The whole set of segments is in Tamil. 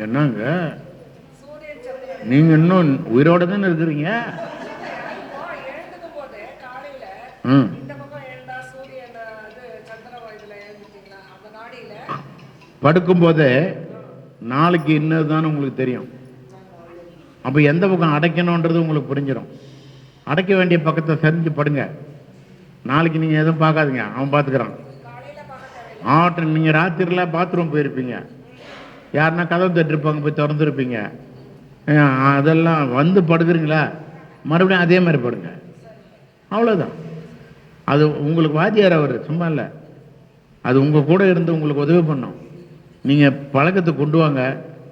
என்னங்க? நீங்க இன்னும் உயிரோட தானே இருக்கிறீங்க? ம். படுக்கும்போதே நாளைக்கு இன்னதுதான் உங்களுக்கு தெரியும். அப்போ எந்த பக்கம் அடைக்கணுன்றது உங்களுக்கு புரிஞ்சிடும் அடைக்க வேண்டிய பக்கத்தை சரிஞ்சு படுங்க. நாளைக்கு நீங்கள் எதுவும் பார்க்காதீங்க. அவன் பார்த்துக்கிறான். ஆட்டம் நீங்கள் ராத்திரியில் பாத்ரூம் போயிருப்பீங்க. யாருன்னா கதவு தட்டிருப்பாங்க போய் திறந்துருப்பீங்க. அதெல்லாம் வந்து படுக்கிறீங்களா? மறுபடியும் அதே மாதிரி படுங்க. அவ்வளோதான் அது உங்களுக்கு வாத்தியார் அவர் சும்மா இல்லை. அது உங்கள் கூட இருந்து உங்களுக்கு உதவி பண்ணும். நீங்கள் பழக்கத்தை கொண்டு வாங்க.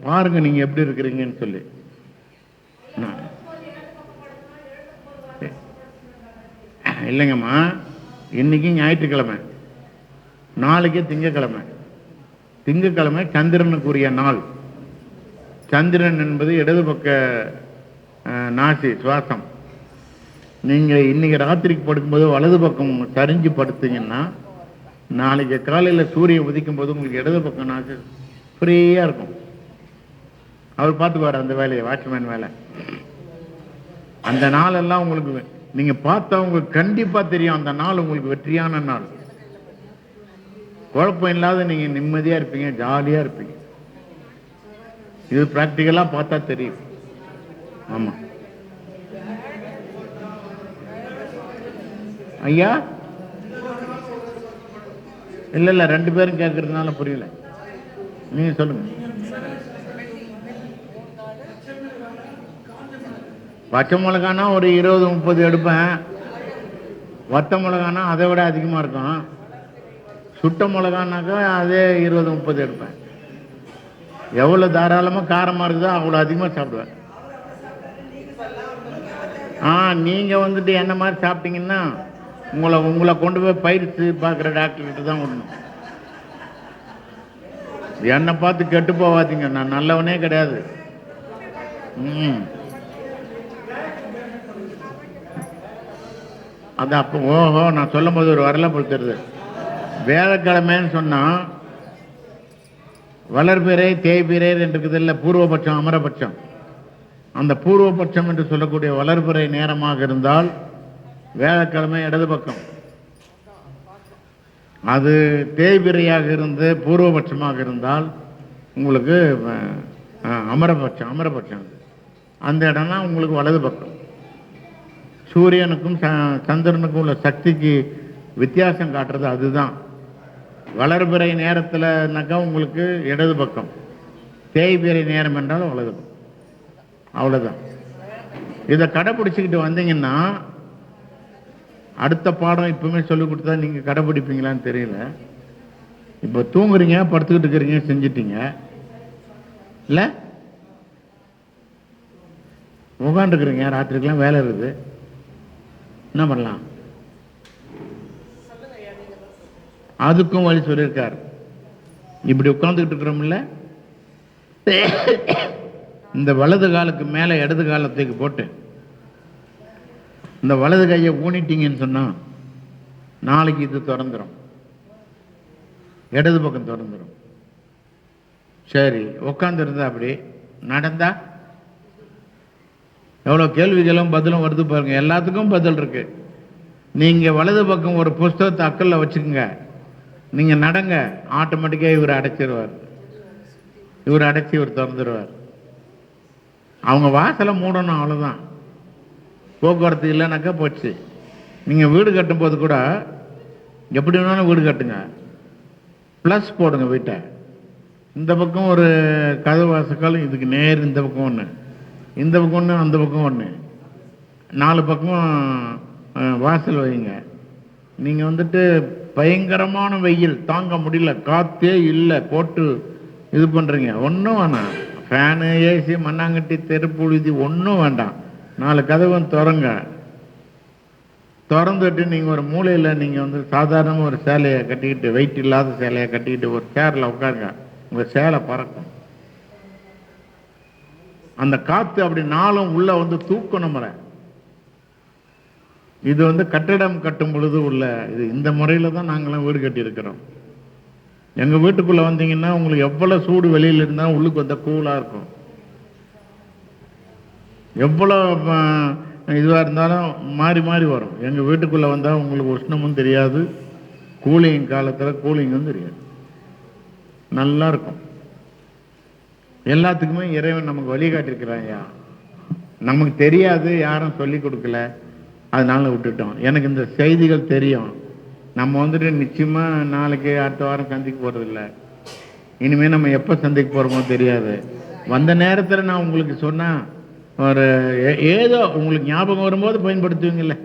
பாருங்கள் நீங்கள் எப்படி இருக்கிறீங்கன்னு சொல்லி. இல்லைங்கம்மா இன்னைக்கு ஞாயிற்றுக்கிழமை. நாளைக்கே திங்கக்கிழமை. திங்கக்கிழமை சந்திரனுக்குரிய நாள். சந்திரன் என்பது இடது பக்க நாசி சுவாசம். நீங்கள் இன்னைக்கு ராத்திரிக்கு படுக்கும்போது வலது பக்கம் சரிஞ்சு படுத்தீங்கன்னா நாளைக்கு காலையில் சூரியன் உதிக்கும் போது உங்களுக்கு இடது பக்கம் நாசி ஃப்ரீயாக இருக்கும். அவர் பார்த்துக்குவார் அந்த வேலையை வாட்ச்மேன் வேலை. அந்த நாளெல்லாம் உங்களுக்கு நீங்கள் பார்த்தா உங்களுக்கு தெரியும் அந்த நாள் உங்களுக்கு வெற்றியான நாள். குழப்பம் இல்லாத நீங்க நிம்மதியா இருப்பீங்க ஜாலியா இருப்பீங்க. இது பிராக்டிக்கலா பார்த்தா தெரியும். ஆமா. ஐயா? இல்ல இல்ல ரெண்டு பேரும் கேட்கறதுனால புரியல. நீங்க சொல்லுங்க. பச்சை மிளகானா ஒரு இருபது முப்பது எடுப்பேன். வத்த மிளகானா அதை விட அதிகமாக இருக்கும். சுட்ட மிளகானாக்கா அதே இருபது முப்பது எடுப்பேன். எவ்வளோ தாராளமாக காரமாக இருக்குதோ அவ்வளோ அதிகமாக சாப்பிடுவேன். ஆ நீங்கள் வந்துட்டு என்ன மாதிரி சாப்பிட்டீங்கன்னா உங்களை உங்களை கொண்டு போய் பயிற்சி பார்க்குற டாக்டர்கிட்ட தான் விடணும். என்னை பார்த்து கெட்டு போகாதீங்க. நான் நல்லவனே கிடையாது. ம். அது அப்போ ஓஹோ நான் சொல்லும் போது ஒரு வரல பொறுத்துருது வேலைக்கிழமைன்னு சொன்னால் வளர்பிறை தேய்பிறை என்று இருக்குது இல்லை பூர்வபட்சம் அமரபட்சம். அந்த பூர்வபட்சம் என்று சொல்லக்கூடிய வளர்பிறை நேரமாக இருந்தால் வேலைக்கிழமை இடது பக்கம். அது தேய்பிறையாக இருந்து பூர்வபட்சமாக இருந்தால் உங்களுக்கு அமரபட்சம் அமரபட்சம். அந்த இடம்னா உங்களுக்கு வலது பக்கம். சூரியனுக்கும் ச- சந்திரனுக்கும் உள்ள சக்திக்கு வித்தியாசம் காட்டுறது அதுதான். வளர்பிறை நேரத்தில்னாக்கா உங்களுக்கு இடது பக்கம். தேய்பிறை நேரம் என்றால் வலது பக்கம். அவ்வளோதான் இதை கடைப்பிடிச்சிக்கிட்டு வந்தீங்கன்னா அடுத்த பாடம் இப்பவுமே சொல்லி கொடுத்தா நீங்கள் கடைப்பிடிப்பீங்களான்னு தெரியல. இப்போ தூங்குறீங்க படுத்துக்கிட்டு இருக்கிறீங்க செஞ்சிட்டீங்க. இல்லை? உட்காந்துருக்குறீங்க ராத்திரிக்கெல்லாம் வேலை இருக்குது. என்ன பண்ணலாம்? அதுக்கும் வழி சொல்லியிருக்கார். இப்படி உட்காந்துக்கிட்டு இருக்கிறோம்ல? இந்த வலது காலுக்கு மேலே இடது காலத்துக்கு போட்டு இந்த வலது கையை ஊனிட்டீங்கன்னு சொன்னால் நாளைக்கு இது திறந்துடும் இடது பக்கம் திறந்துரும். சரி உட்காந்துருந்தா அப்படி நடந்தா? எவ்வளோ கேள்விகளும் பதிலும் வருது பாருங்க எல்லாத்துக்கும் பதில் இருக்கு. நீங்கள் வலது பக்கம் ஒரு புஸ்தகத்தை அக்கல்ல வச்சுக்கோங்க. நீங்க நடங்க. ஆட்டோமேட்டிக்காக இவர் அடைச்சிருவார். இவர் அடைச்சி இவர் திறந்துருவார். அவங்க வாசலை மூடணும் அவ்வளோதான் போக்குவரத்து இல்லைனாக்கா போச்சு. நீங்கள் வீடு கட்டும்போது கூட எப்படி வேணாலும் வீடு கட்டுங்க. ப்ளஸ் போடுங்க வீட்டை. இந்த பக்கம் ஒரு கதவு வாசக்கால் இதுக்கு நேர் இந்த பக்கம் ஒன்று இந்த பக்கம் ஒன்று அந்த பக்கம் ஒன்று நாலு பக்கம் வாசல் வைங்க. நீங்கள் வந்துட்டு பயங்கரமான வெயில் தாங்க முடியல காற்றே இல்லை போட்டு இது பண்ணுறீங்க ஒன்றும் வேணாம். ஃபேனு ஏசி மண்ணாங்கட்டி தெருப்புழுதி ஒன்றும் வேண்டாம். நாலு கதவும் திறங்க. திறந்துட்டு நீங்கள் ஒரு மூலையில் நீங்கள் வந்து சாதாரணமாக ஒரு சேலையை கட்டிக்கிட்டு வெயிட் இல்லாத சேலையை கட்டிக்கிட்டு ஒரு சேரில் உட்காருங்க. உங்கள் சேலை பறக்கும். அந்த காற்று அப்படி நாளும் உள்ளே வந்து தூக்கணும் நம்மளை. இது வந்து கட்டிடம் கட்டும் பொழுது உள்ள இது இந்த முறையில் தான் நாங்களாம் வீடு கட்டியிருக்கிறோம். எங்கள் வீட்டுக்குள்ளே வந்தீங்கன்னா உங்களுக்கு எவ்வளோ சூடு வெளியில் இருந்தால் உள்ளுக்கு வந்தால் கூலாக இருக்கும். எவ்வளோ இதுவாக இருந்தாலும் மாறி மாறி வரும். எங்கள் வீட்டுக்குள்ளே வந்தால் உங்களுக்கு உஷ்ணமும் தெரியாது. கூலிங் காலத்தில் கூலிங்கும் தெரியாது. நல்லா இருக்கும். எல்லாத்துக்குமே இறைவன் நமக்கு வழிகாட்டிருக்கிறான் ஐயா. நமக்கு தெரியாது யாரும் சொல்லி கொடுக்கல. அதனால விட்டுட்டோம். எனக்கு இந்த செய்திகள் தெரியும். நம்ம வந்துட்டு நிச்சயமா நாளைக்கு அடுத்த வாரம் சந்திக்க போகிறதில்ல இனிமே நம்ம எப்போ சந்திக்க போறோமோ தெரியாது. வந்த நேரத்தில் நான் உங்களுக்கு சொன்னால் ஒரு ஏ- ஏதோ உங்களுக்கு ஞாபகம் வரும்போது பயன்படுத்துவீங்கல்ல.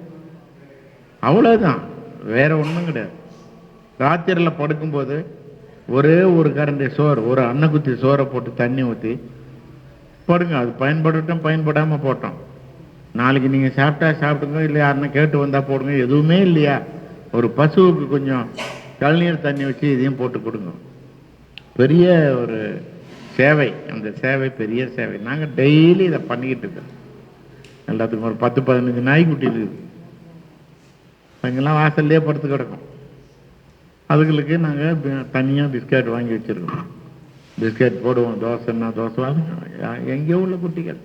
அவ்வளவுதான். வேற ஒன்றும் கிடையாது. ராத்திரியில் படுக்கும்போது ஒரே ஒரு கரண்டி சோறு ஒரு அன்னக்குத்தி சோறை போட்டு தண்ணி ஊற்றி படுங்க. அது பயன்படட்டும் பயன்படாமல் போட்டோம். நாளைக்கு நீங்கள் சாப்பிட்டா சாப்பிடுங்க இல்லை யாருன்னா கேட்டு வந்தால் போடுங்க எதுவுமே இல்லையா? ஒரு பசுவுக்கு கொஞ்சம் கழுநீர் தண்ணி வச்சு இதையும் போட்டு கொடுங்க. பெரிய ஒரு சேவை அந்த சேவை பெரிய சேவை. நாங்கள் டெய்லி இதை பண்ணிக்கிட்டு இருக்கோம். எல்லாத்துக்கும் ஒரு பத்து பதினஞ்சு நாய்க்குட்டி இருக்குது அங்கெல்லாம் வாசல்லே படுத்து கிடக்கும். அதுகளுக்கு நாங்கள் தனியாக பிஸ்கட் வாங்கி வச்சுருக்கோம். பிஸ்கட் போடுவோம் தோசைன்னா தோசை வாங்க எங்கேயோ உள்ள குட்டிகள்.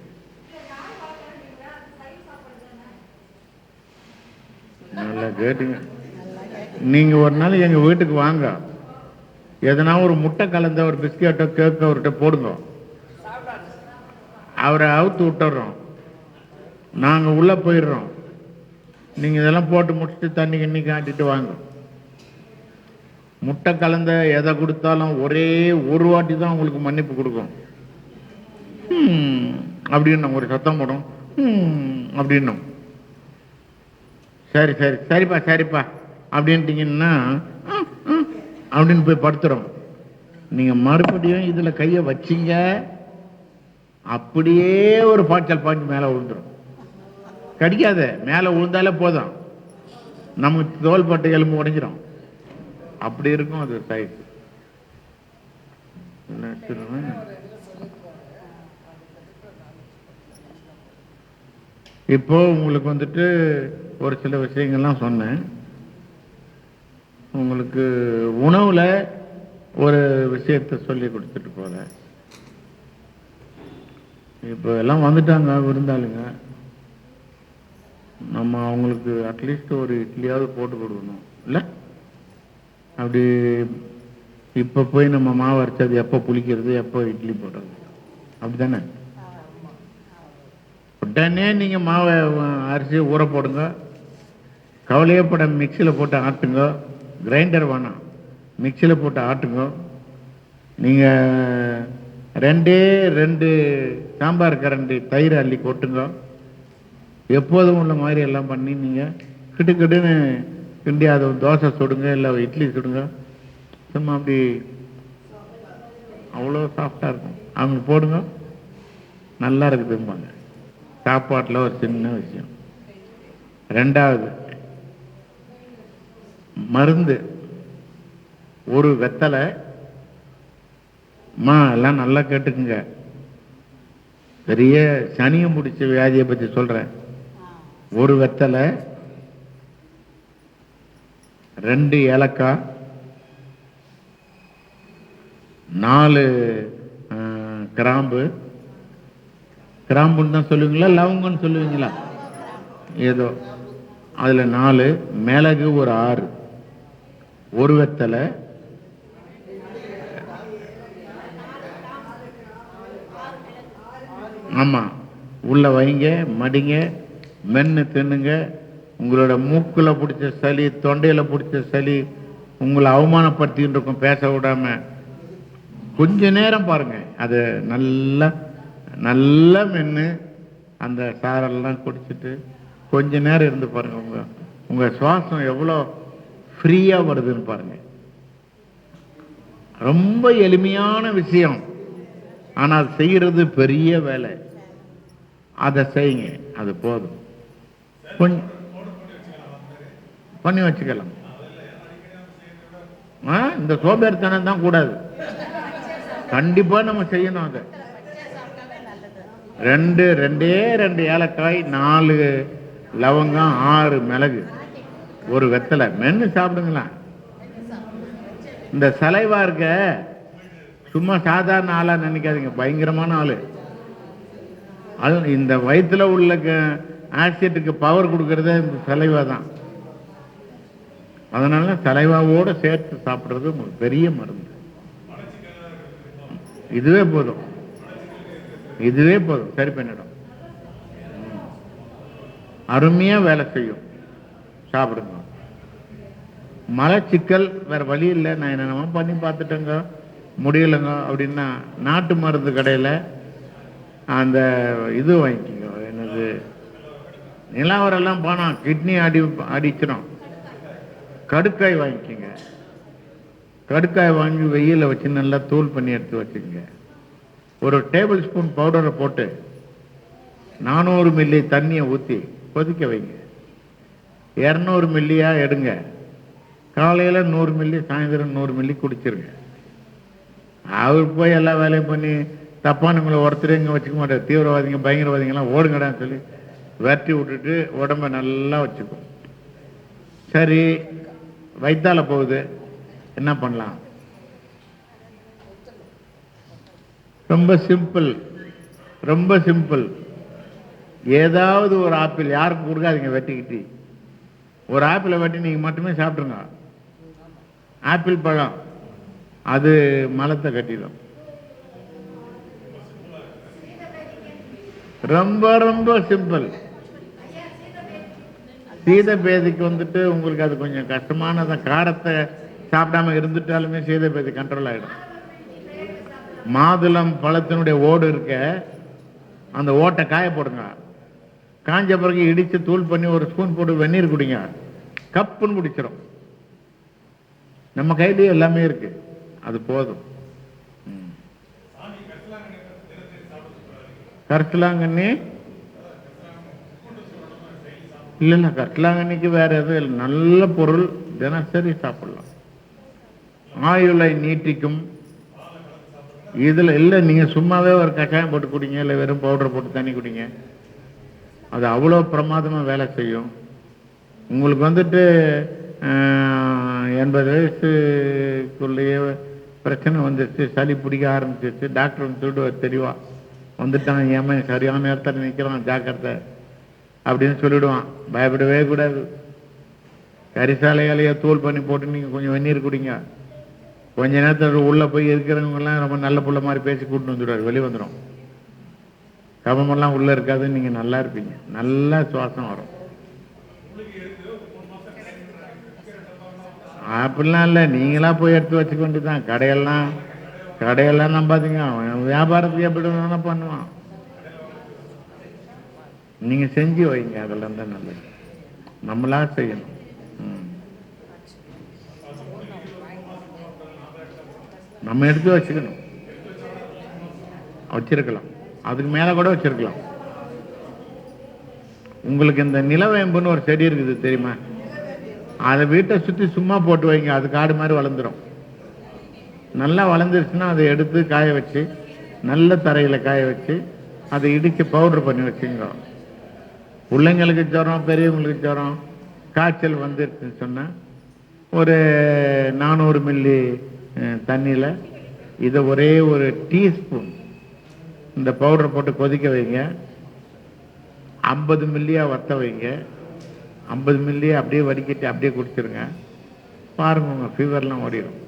நல்லா கேட்டுங்க. நீங்கள் ஒரு நாள் எங்கள் வீட்டுக்கு வாங்க. எதனா ஒரு முட்டை கலந்த ஒரு பிஸ்கெட்டோ கேக்கோ அவர்கிட்ட போடுங்க. அவரை அவுத்து விட்டுறோம். நாங்கள் உள்ளே போயிடுறோம். நீங்கள் இதெல்லாம் போட்டு முடிச்சுட்டு தண்ணி கிண்ணி காட்டிட்டு வாங்க. முட்டை கலந்த எதை கொடுத்தாலும் ஒரே ஒரு வாட்டி தான் உங்களுக்கு மன்னிப்பு கொடுக்கும். அப்படின்னு ஒரு சத்தம் போடும். அப்படின்னும். சரி சரி. சரிப்பா சரிப்பா. அப்படின்ட்டீங்கன்னா அப்படின்னு போய் படுத்துறோம் நீங்கள் மறுபடியும் இதில் கையை வச்சீங்க. அப்படியே ஒரு பாய்ச்சல் பாய்ஞ்சு மேலே விழுந்துடும் கடிக்காத. மேலே விழுந்தாலே போதும். நமக்கு தோல்பட்டு எலும்பு உடைஞ்சிடும் அப்படி இருக்கும் அது சைஸ் இப்போ உங்களுக்கு வந்துட்டு ஒரு சில விஷயங்கள்லாம் சொன்னேன். உங்களுக்கு உணவுல ஒரு விஷயத்தை சொல்லி கொடுத்துட்டு போறேன். இப்போ எல்லாம் வந்துட்டாங்க விருந்தாளுங்க. நம்ம அவங்களுக்கு அட்லீஸ்ட் ஒரு இட்லியாவது போட்டு கொடுக்கணும். இல்லை? அப்படி இப்போ போய் நம்ம மாவு அரைச்சது எப்போ புளிக்கிறது எப்போ இட்லி போடுறது? அப்படிதானே உடனே நீங்கள் மாவை அரிசி ஊற போடுங்க. கவலையே போட மிக்சியில் போட்டு ஆட்டுங்க. கிரைண்டர் வேணாம். மிக்சியில் போட்டு ஆட்டுங்க. நீங்கள் ரெண்டே ரெண்டு சாம்பார் கரண்டி தயிர் அள்ளி கொட்டுங்க எப்போதும் உள்ள மாதிரி எல்லாம் பண்ணி நீங்கள் கிட்டுக்கிட்டுன்னு கிண்டி அதை தோசை சுடுங்க இல்லை இட்லி சுடுங்க. சும்மா அப்படி அவ்வளோ சாஃப்டாக இருக்கும். அவங்க போடுங்க. நல்லா இருக்குதும்பாங்க சாப்பாட்டில் ஒரு சின்ன விஷயம். ரெண்டாவது மருந்து. ஒரு வெத்தலை. மா எல்லாம் நல்லா கேட்டுக்குங்க. பெரிய சனியம் பிடிச்ச வியாதியை பற்றி சொல்கிறேன் ஒரு வெத்தலை. ரெண்டு ஏலக்காய். நாலு கிராம்பு. கிராம்புன்னு தான் சொல்லுவீங்களா? லவங்கன்னு சொல்லுவீங்களா? ஏதோ. அதில் நாலு. மிளகு ஒரு ஆறு. ஒரு வெத்தலை ஆமாம் உள்ள வைங்க மடிங்க மென்னு தின்னுங்க. உங்களோட மூக்கில் பிடிச்ச சளி தொண்டையில் பிடிச்ச சளி உங்களை அவமானப்படுத்திட்டு இருக்கும் பேச விடாம. கொஞ்ச நேரம் பாருங்க. அது நல்லா நல்லா மென்று அந்த சாரெல்லாம் குடிச்சிட்டு கொஞ்ச நேரம் இருந்து பாருங்க. உங்க உங்க சுவாசம் எவ்வளோ ஃப்ரீயாக வருதுன்னு பாருங்க. ரொம்ப எளிமையான விஷயம். ஆனால் செய்கிறது பெரிய வேலை. அதை செய்யுங்க. அது போதும். கொஞ்சம் பண்ணி வச்சுக்கலாம். ஆ, இந்த சோபேர்த்தனம் தான் கூடாது. கண்டிப்பாக நம்ம செய்யணும் அதை. ரெண்டு ரெண்டே ரெண்டு ஏலக்காய் நாலு லவங்கம் ஆறு மிளகு. ஒரு வெத்தலை. மென்னு சாப்பிடுங்களா? இந்த சலைவா இருக்க சும்மா சாதாரண ஆளா நினைக்காதீங்க. பயங்கரமான ஆளு. அது இந்த வயிற்றுல உள்ள ஆசிட்டுக்கு பவர் கொடுக்கறதே இந்த சலைவா தான். அதனால சலைவாவோட சேர்த்து சாப்பிடுறது உங்களுக்கு பெரிய மருந்து. இதுவே போதும். இதுவே போதும். சரி பண்ணிடும். அருமையாக அருமையா வேலை செய்யும். சாப்பிடுங்க மலச்சிக்கல் வேற வழி இல்லை. நான் என்னென்னமோ பண்ணி பார்த்துட்டேங்க. முடியலைங்க அப்படின்னா நாட்டு மருந்து கடையில் அந்த இது வாங்கிக்கோங்க. என்னது? நிலாவரெல்லாம் போனோம் கிட்னி அடி அடிச்சிடும் கடுக்காய் வாங்கிக்கோங்க. கடுக்காய் வாங்கி வெயிலில் வச்சு நல்லா தூள் பண்ணி எடுத்து வச்சுக்கோங்க. ஒரு டேபிள் ஸ்பூன் பவுடரை போட்டு நானூறு மில்லி தண்ணியை ஊற்றி கொதிக்க வைங்க. இரநூறு மில்லியாக எடுங்க. காலையில் நூறு மில்லி சாயந்தரம் நூறு மில்லி குடிச்சிருங்க. அவர் போய் எல்லா வேலையும் பண்ணி தப்பானவங்களை ஒருத்தர் இங்கே வச்சுக்க மாட்டார். தீவிரவாதிங்க பயங்கரவாதிங்கெல்லாம் ஓடுங்கடான்னு சொல்லி வெட்டி விட்டுட்டு உடம்ப நல்லா வச்சுக்கும் சரி வைத்தால போகுது. என்ன பண்ணலாம்? ரொம்ப சிம்பிள் ரொம்ப சிம்பிள். ஏதாவது ஒரு ஆப்பிள் யாருக்கு கொடுக்காதீங்க வெட்டிக்கிட்டு. ஒரு ஆப்பிளை வெட்டி நீங்கள் மட்டுமே சாப்பிட்ருங்க ஆப்பிள் பழம் அது மலத்தை கட்டிடும். ரொம்ப ரொம்ப சிம்பிள் சீத பேதிக்கு வந்துட்டு உங்களுக்கு அது கொஞ்சம் கஷ்டமானது. காரத்தை சாப்பிடாம இருந்துட்டாலுமே சீத பேதி கண்ட்ரோல் ஆகிடும் மாதுளம் பழத்தினுடைய ஓடு இருக்க அந்த ஓட்டை காய போடுங்க. காஞ்ச பிறகு இடித்து தூள் பண்ணி ஒரு ஸ்பூன் போட்டு வெந்நீர் குடிங்க. கப்புன்னு குடிச்சிடும் நம்ம கையிலேயே எல்லாமே இருக்கு. அது போதும். ம். இல்லை இல்லை இல்ல வேற எதுவும் இல்லை. நல்ல பொருள். தினசரி சாப்பிடலாம். ஆயுளை நீட்டிக்கும். இதுல இல்லை நீங்க சும்மாவே ஒரு கஷாயம் போட்டு குடிங்க இல்ல வெறும் பவுடர் போட்டு தண்ணி குடிங்க. அது அவ்வளோ பிரமாதமாக வேலை செய்யும். உங்களுக்கு வந்துட்டு எண்பது வயசுக்குள்ளேயே பிரச்சனை வந்துடுச்சு சளி பிடிக்க ஆரம்பிச்சிருச்சு. டாக்டர் வந்து சொல்லிட்டு தெளிவா வந்துட்டான் ஏமா சரியான நேரத்தில் நிற்கிறான் ஜாக்கிரதை அப்படின்னு சொல்லிடுவான். பயப்படவே கூடாது. கரிசாலையாலேயே தூள் பண்ணி போட்டு நீங்கள் கொஞ்சம் வெந்நீர் குடிங்க. கொஞ்ச நேரத்தில் உள்ளே போய் இருக்கிறவங்கெல்லாம் ரொம்ப நல்ல பிள்ளை மாதிரி பேசி கூட்டின்னு வந்துடுவார் வெளியே வந்துடும். கபமெல்லாம் உள்ளே இருக்காது நீங்கள் நல்லா இருப்பீங்க. நல்லா சுவாசம் வரும். அப்படிலாம் இல்லை. நீங்களா போய் எடுத்து வச்சுக்கொண்டு தான் கடையெல்லாம் கடையெல்லாம் நம்பாதீங்க அவன் வியாபாரத்துக்கு எப்படி வேணாலும் பண்ணுவான். நீங்க செஞ்சு வைங்க அதெல்லாம் தான் நல்லது. நம்மளா செய்யணும். ம். நம்ம எடுத்து வச்சுக்கணும். வச்சிருக்கலாம். அதுக்கு மேலே கூட வச்சிருக்கலாம். உங்களுக்கு இந்த நிலவேம்புன்னு ஒரு செடி இருக்குது தெரியுமா? அதை வீட்டை சுற்றி சும்மா போட்டு வைங்க அது காடு மாதிரி வளர்ந்துடும் நல்லா வளர்ந்துருச்சுன்னா அதை எடுத்து காய வச்சு நல்ல தரையில் காய வச்சு அதை இடித்து பவுடர் பண்ணி வச்சுங்க பிள்ளைங்களுக்கு ஜுரம் பெரியவங்களுக்கு ஜுரம் காய்ச்சல் வந்துருச்சுன்னு சொன்னால் ஒரு நானூறு மில்லி தண்ணியில் இதை ஒரே ஒரு டீஸ்பூன் இந்த பவுடர் போட்டு கொதிக்க வைங்க. ஐம்பது மில்லியாக வத்த வைங்க. ஐம்பது மில்லியை அப்படியே வடிகட்டி அப்படியே குடிச்சிருங்க. பாருங்க உங்கள் ஃபீவர்லாம் ஓடிடும்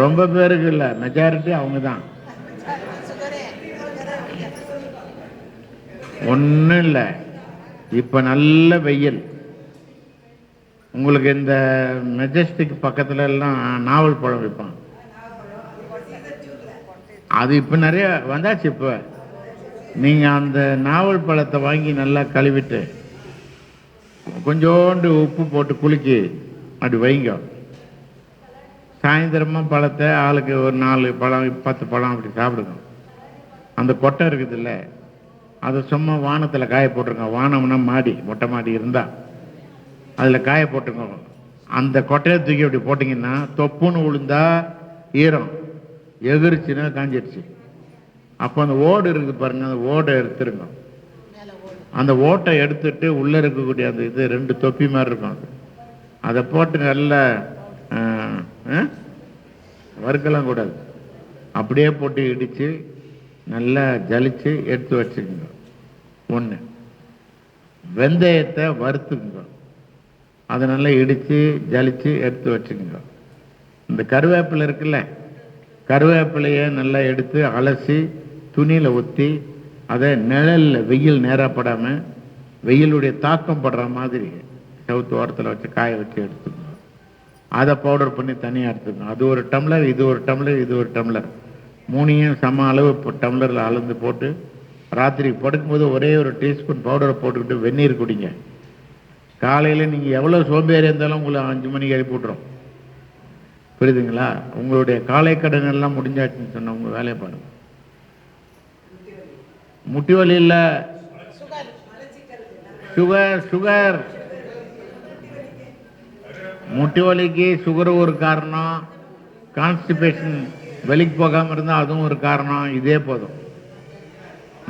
ரொம்ப பேருக்கு இல்லை மெஜாரிட்டி அவங்க தான் ஒன்றும் இல்லை. இப்போ நல்ல வெயில். உங்களுக்கு இந்த மெஜஸ்டிக் பக்கத்துல எல்லாம் நாவல் பழம் விற்பான் அது இப்போ நிறைய வந்தாச்சு இப்போ. நீங்கள் அந்த நாவல் பழத்தை வாங்கி நல்லா கழுவிட்டு கொஞ்சோண்டு உப்பு போட்டு குலுக்கி அப்படி வைங்க. சாயந்தரமாக பழத்தை ஆளுக்கு ஒரு நாலு பழம் பத்து பழம் அப்படி சாப்பிடுங்க. அந்த கொட்டை இருக்குதுல்ல அதை சும்மா வானத்தில் காய போட்டிருக்கோம் வானம்னா மாடி மொட்டை மாடி இருந்தால் அதில் காய போட்டுக்கோங்க அந்த கொட்டையை தூக்கி அப்படி போட்டிங்கன்னா தொப்புன்னு விழுந்தா ஈரம். எகிரிச்சுன்னா காஞ்சிடுச்சு அப்போ அந்த ஓடு இருக்குது பாருங்கள் அந்த ஓடை எடுத்துருங்க. அந்த ஓட்டை எடுத்துட்டு உள்ளே இருக்கக்கூடிய அந்த இது ரெண்டு தொப்பி மாதிரி இருக்கும். அது அதை போட்டு நல்லா வறுக்கலாம் கூடாது. அப்படியே போட்டு இடித்து நல்லா ஜலித்து எடுத்து வச்சுக்கோங்க. ஒன்று வெந்தயத்தை வறுத்துக்குங்க. அதை நல்லா இடித்து ஜலித்து எடுத்து வச்சுக்கோங்க. இந்த கருவேப்பிலை இருக்குல்ல கருவேப்பிலையை நல்லா எடுத்து அலசி துணியில் ஊற்றி அதை நிழலில் வெயில் நேரப்படாமல் வெயிலுடைய தாக்கம் படுற மாதிரி சவுத்து ஓரத்தில் வச்சு காய வச்சு எடுத்துக்கணும் அதை பவுடர் பண்ணி தனியாக எடுத்துக்கணும் அது ஒரு டம்ளர் இது ஒரு டம்ளர் இது ஒரு டம்ளர் மூணையும் சம அளவு இப்போ டம்ளரில் அளந்து போட்டு ராத்திரி படுக்கும்போது ஒரே ஒரு டீஸ்பூன் பவுடரை போட்டுக்கிட்டு வெந்நீர் குடிங்க. காலையில் நீங்கள் எவ்வளோ சோம்பேறி இருந்தாலும் உங்களை அஞ்சு மணிக்கு எழுப்பி விட்றோம் புரியுதுங்களா? உங்களுடைய காலை கடன் எல்லாம் முடிஞ்சாச்சுன்னு சொன்ன உங்கள் வேலையை பாருங்க. முட்டி வலி இல்லை. சுகர் சுகர் முட்டி வலிக்கு சுகர் ஒரு காரணம். கான்ஸ்டிபேஷன் வெளிக்கு போகாமல் இருந்தால் அதுவும் ஒரு காரணம். இதே போதும்.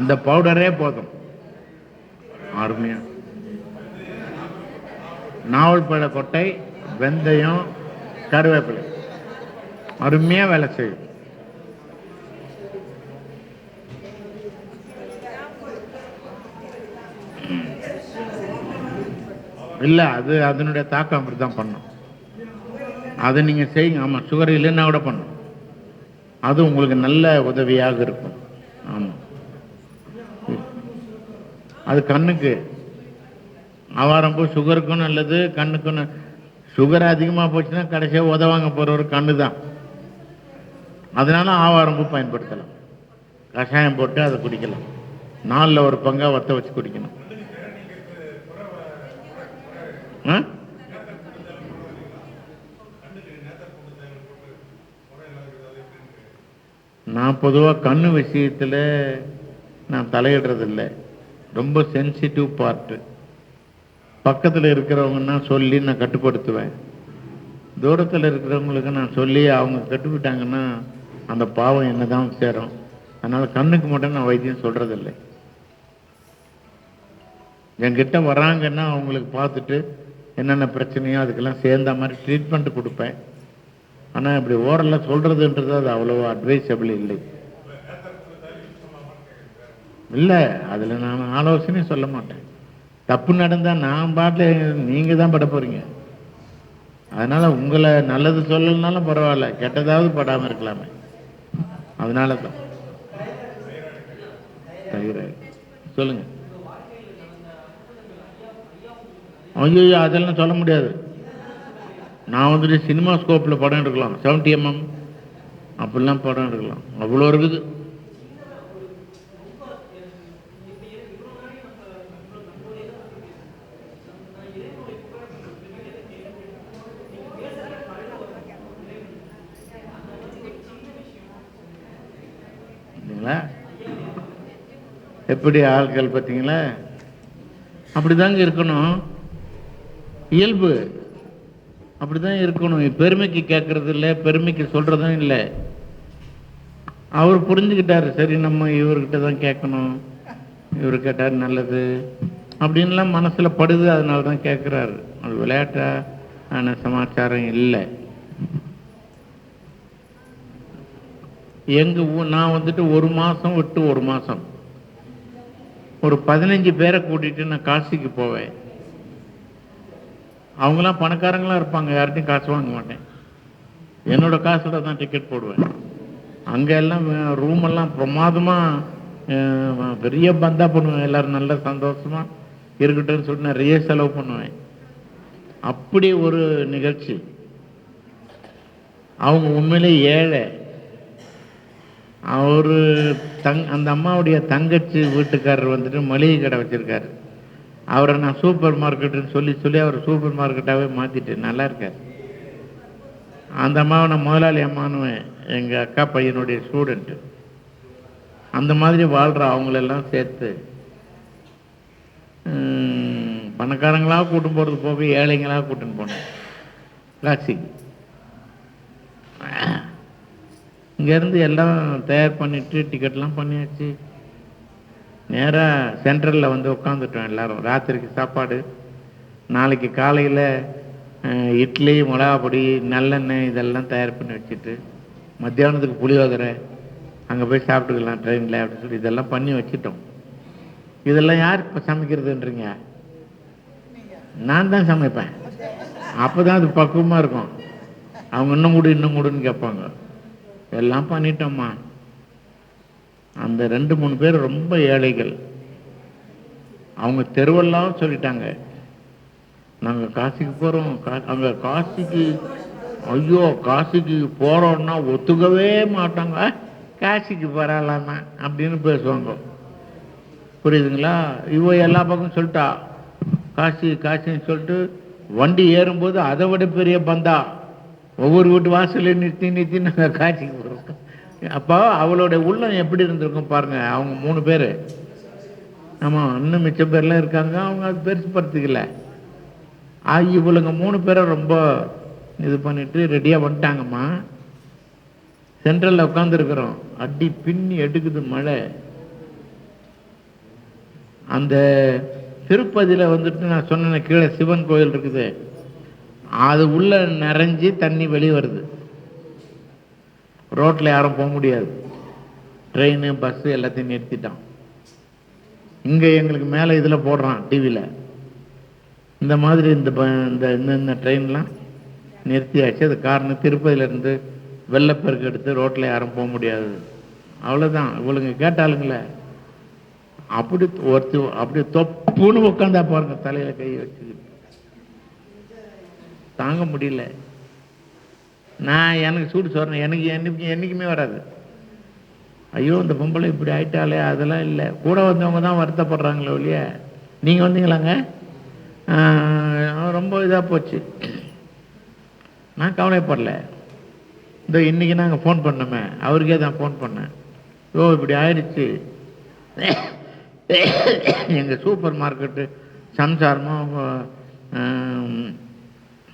இந்த பவுடரே போதும். அருமையாக நாவல் பழ கொட்டை வெந்தயம் கருவேப்பிலை. அருமையாக வேலை செய்யும். இல்லை அது அதனுடைய தாக்கம் அப்படி தான் பண்ணும். அதை நீங்கள் செய்யுங்க. ஆமாம் சுகர் இல்லைன்னா கூட பண்ணும். அது உங்களுக்கு நல்ல உதவியாக இருக்கும். ஆமாம் அது கண்ணுக்கு ஆவாரம்பூ சுகருக்கும் நல்லது கண்ணுக்கும் சுகர் அதிகமாக போச்சுன்னா கடைசியாக உதவாங்க போகிறவர் கண்ணு தான் அதனால ஆவாரம்பூ பயன்படுத்தலாம். கஷாயம் போட்டு அதை குடிக்கலாம். நாலில் ஒரு பங்காக வத்த வச்சு குடிக்கணும். ஆ? நான் பொதுவாக கண்ணு விஷயத்தில் நான் தலையிடுறதில்ல. ரொம்ப சென்சிட்டிவ் பார்ட்டு பக்கத்தில் இருக்கிறவங்கன்னா சொல்லி நான் கட்டுப்படுத்துவேன். தூரத்தில் இருக்கிறவங்களுக்கு நான் சொல்லி அவங்க கட்டுப்பிட்டாங்கன்னா அந்த பாவம் என்ன தான் சேரும். அதனால் கண்ணுக்கு மட்டும் நான் வைத்தியம் சொல்கிறதில்ல என்கிட்ட வராங்கன்னா அவங்களுக்கு பார்த்துட்டு என்னென்ன பிரச்சனையோ அதுக்கெல்லாம் சேர்ந்த மாதிரி ட்ரீட்மெண்ட் கொடுப்பேன். ஆனால் இப்படி ஓரலில் சொல்கிறதுன்றது அது அவ்வளோ அட்வைசபிள் இல்லை. இல்லை அதில் நான் ஆலோசனையும் சொல்ல மாட்டேன். தப்பு நடந்தால் நான் பாட்டில் நீங்கள் தான் பட போகிறீங்க அதனால் உங்களை நல்லது சொல்லலனாலும் பரவாயில்ல கெட்டதாவது படாமல் இருக்கலாமே. அதனால தான் தைராய்டு சொல்லுங்கள் ஐயோ அதெல்லாம் சொல்ல முடியாது. நான் வந்துட்டு சினிமா ஸ்கோப்பில் படம் எடுக்கலாம். செவன்டி எம்எம் அப்படிலாம் படம் எடுக்கலாம். அவ்வளோ இருக்குது. எப்படி ஆட்கள் பார்த்தீங்களா? அப்படிதாங்க இருக்கணும். இயல்பு. அப்படிதான் இருக்கணும். பெருமைக்கு கேட்கறது இல்லை பெருமைக்கு சொல்றதும் இல்லை. அவர் புரிஞ்சுக்கிட்டாரு. சரி நம்ம இவர்கிட்ட தான் கேட்கணும். இவர் கேட்டார் நல்லது. அப்படின்லாம் மனசில் படுது அதனால தான் கேட்குறாரு. அது விளையாட்டா? ஆனால் சமாச்சாரம் இல்லை. எங்கள் நான் வந்துட்டு ஒரு மாதம் விட்டு ஒரு மாதம் ஒரு பதினஞ்சு பேரை கூட்டிட்டு நான் காசிக்கு போவேன். அவங்களாம் பணக்காரங்களாம் இருப்பாங்க யார்கிட்டையும் காசு வாங்க மாட்டேன். என்னோட காசுல தான் டிக்கெட் போடுவேன். அங்கே எல்லாம் ரூம் எல்லாம் பெரிய பந்தா பண்ணுவேன் எல்லாரும் நல்ல சந்தோஷமா இருக்கட்டும்னு சொல்லிட்டு நிறைய செலவு பண்ணுவேன். அப்படி ஒரு நிகழ்ச்சி. அவங்க உண்மையிலே ஏழை. அவர் தங் அந்த அம்மாவுடைய தங்கச்சி வீட்டுக்காரர் வந்துட்டு மளிகை கடை வச்சுருக்காரு. அவரை நான் சூப்பர் மார்க்கெட்டுன்னு சொல்லி சொல்லி அவர் சூப்பர் மார்க்கெட்டாகவே மாற்றிட்டேன் நல்லா இருக்கார். அந்த அம்மாவை நான் முதலாளி அம்மானுவேன் எங்கள் அக்கா பையனுடைய ஸ்டூடெண்ட்டு அந்த மாதிரி வாழ்கிற அவங்களெல்லாம் சேர்த்து பணக்காரங்களாக கூட்டும் போகிறது போக ஏழைங்களாக கூட்டின்னு போனேன். காசிக்கு இங்கேருந்து எல்லாம் தயார் பண்ணிட்டு டிக்கெட்லாம் பண்ணியாச்சு. நேராக சென்ட்ரலில் வந்து உட்காந்துட்டோம் எல்லாரும். ராத்திரிக்கு சாப்பாடு நாளைக்கு காலையில் இட்லி மிளகா பொடி நல்லெண்ணெய் இதெல்லாம் தயார் பண்ணி வச்சுட்டு மத்தியானத்துக்கு புளியோதரை அங்கே போய் சாப்பிட்டுக்கலாம் ட்ரெயினில் அப்படின்னு சொல்லி இதெல்லாம் பண்ணி வச்சுட்டோம். இதெல்லாம் யார் இப்போ சமைக்கிறதுன்றீங்க? நான் தான் சமைப்பேன். அப்போ தான் அது பக்குவமாக இருக்கும். அவங்க இன்னும் கூட இன்னும் கூடுன்னு கேட்பாங்க. எல்லாம் பண்ணிட்டோம்மா அந்த ரெண்டு மூணு பேர் ரொம்ப ஏழைகள். அவங்க தெருவெல்லாம் சொல்லிட்டாங்க. நாங்கள் காசிக்கு போகிறோம் அங்கே காசிக்கு ஐயோ காசிக்கு போகிறோன்னா ஒத்துக்கவே மாட்டாங்க. காசிக்கு போகிறாளாமா அப்படின்னு பேசுவாங்க. புரியுதுங்களா? இவ எல்லா பக்கம் சொல்லிட்டா. காசி காசின்னு சொல்லிட்டு வண்டி ஏறும்போது அதை விட பெரிய பந்தா. ஒவ்வொரு வீட்டு வாசலையும் நிறுத்தி நிறுத்தி நாங்கள் காட்சிக்கு போகிறோம் அப்போ அவளோட உள்ளம் எப்படி இருந்திருக்கும் பாருங்க அவங்க மூணு பேர். ஆமாம் இன்னும் மிச்ச பேர்லாம் இருக்காங்க அவங்க அது பெருசு ஆகி இவளுங்க மூணு பேரை ரொம்ப இது பண்ணிட்டு ரெடியாக வந்துட்டாங்கம்மா. சென்ட்ரலில் உட்காந்துருக்குறோம் அடி பின்னி எடுக்குது மழை. அந்த திருப்பதியில் வந்துட்டு நான் சொன்னேன் கீழே சிவன் கோயில் இருக்குது. அது உள்ளே நிறைஞ்சி தண்ணி வெளியே வருது. ரோட்டில் யாரும் போக முடியாது. ட்ரெயின் பஸ்ஸு எல்லாத்தையும் நிறுத்திட்டான். இங்கே எங்களுக்கு மேலே இதில் போடுறான் டிவியில் இந்த மாதிரி இந்த ப இந்த இந்த ட்ரெயின்லாம் நிறுத்தியாச்சு. அது காரணம் திருப்பதியிலேருந்து வெள்ளப்பெருக்கு எடுத்து ரோட்டில் யாரும் போக முடியாது. அவ்வளோதான் இவளுங்க கேட்டாளுங்களே அப்படி ஒருத்தி அப்படி தொப்புன்னு உட்காந்தா பாருங்க தலையில் கை வச்சுக்கிட்டு. தாங்க முடியல. நான் எனக்கு சூடு சொல்றேன் எனக்கு என்னைக்கு என்றைக்குமே வராது. ஐயோ இந்த பொம்பளை இப்படி ஆயிட்டாலே அதெல்லாம் இல்லை. கூட வந்தவங்க தான் வருத்தப்படுறாங்களே ஒழிய. நீங்கள் வந்தீங்களாங்க? ரொம்ப இதாக போச்சு. நான் கவலைப்படல இந்த இன்றைக்கி நாங்கள் ஃபோன் பண்ணோமே. அவருக்கே தான் ஃபோன் பண்ணேன். ஓ இப்படி ஆயிடுச்சு. எங்கள் சூப்பர் மார்க்கெட்டு சம்சாரமும்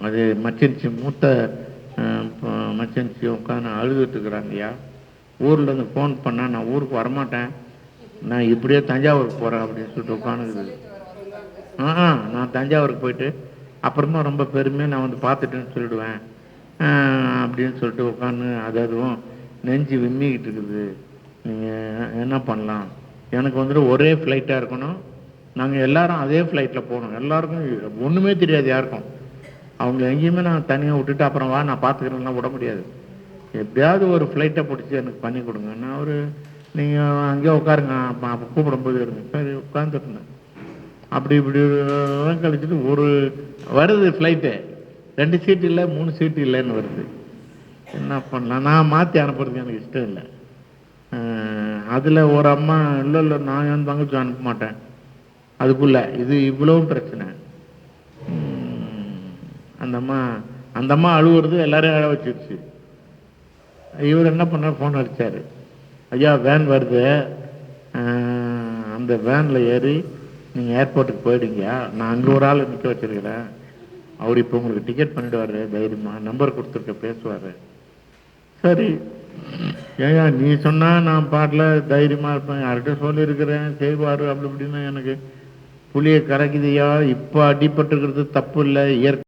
அது மச்சன்சி மூத்த ஆம், மச்சன்சி உட்காந்து அழுதுட்டு ஊரில் ஊர்லேருந்து ஃபோன் பண்ணால் நான் ஊருக்கு வரமாட்டேன். நான் இப்படியே தஞ்சாவூருக்கு போகிறேன் அப்படின்னு சொல்லிட்டு உட்காந்துக்குது ஆ நான் தஞ்சாவூருக்கு போயிட்டு அப்புறமா ரொம்ப பெருமையாக நான் வந்து பார்த்துட்டேன்னு சொல்லிடுவேன். அப்படின்னு சொல்லிட்டு உட்காந்து அது அதுவும் நெஞ்சு விம்மிக்கிட்டு இருக்குது நீங்கள் என்ன பண்ணலாம்? எனக்கு வந்துட்டு ஒரே ஃப்ளைட்டாக இருக்கணும். நாங்கள் எல்லாரும் அதே ஃப்ளைட்டில் போகணும். எல்லாருக்கும் ஒன்றுமே தெரியாது யாருக்கும். அவங்க எங்கேயுமே நான் தனியாக விட்டுட்டு அப்புறம் வா நான் பார்த்துக்கிறேன்னா விட முடியாது. எப்படியாவது ஒரு ஃப்ளைட்டை பிடிச்சி எனக்கு பண்ணி கொடுங்க. நான் ஒரு நீங்கள் அங்கேயே உட்காருங்க அப்போ அப்போ கூப்பிடும்போது இருங்க. சரி உட்காந்துருந்தேன் அப்படி இப்படி கழிச்சிட்டு ஒரு வருது ஃப்ளைட்டு ரெண்டு சீட்டு இல்லை மூணு சீட்டு இல்லைன்னு வருது. என்ன பண்ணலாம்? நான் மாற்றி அனுப்புறதுக்கு எனக்கு இஷ்டம் இல்லை. அதில் ஒரு அம்மா இல்லை இல்லை நான் என் தங்கச்சி அனுப்ப மாட்டேன். அதுக்குள்ளே இது இவ்வளவும் பிரச்சனை. அந்த அம்மா அந்த அம்மா அழுவுறது எல்லாரையும் அழ வச்சிருச்சு. இவர் என்ன பண்ணார்? ஃபோன் அடிச்சாரு. ஐயா வேன் வருது. அந்த வேனில் ஏறி நீங்கள் ஏர்போர்ட்டுக்கு போயிடுங்கயா நான் அங்கே ஒரு ஆள் நிற்க வச்சிருக்கிறேன். அவர் இப்போ உங்களுக்கு டிக்கெட் பண்ணிடுவார் தைரியமாக நம்பர் கொடுத்துருக்க பேசுவார். சரி. ஏயா நீ சொன்னால் நான் பாட்டில் தைரியமாக இருப்பேன். யார்கிட்ட சொல்லியிருக்கிறேன்? செய்வார் அப்படி இப்படின்னு எனக்கு புளியை கரைக்குதுயா இப்போ அடிபட்டுருக்கிறது தப்பு இல்லை. இயற்கை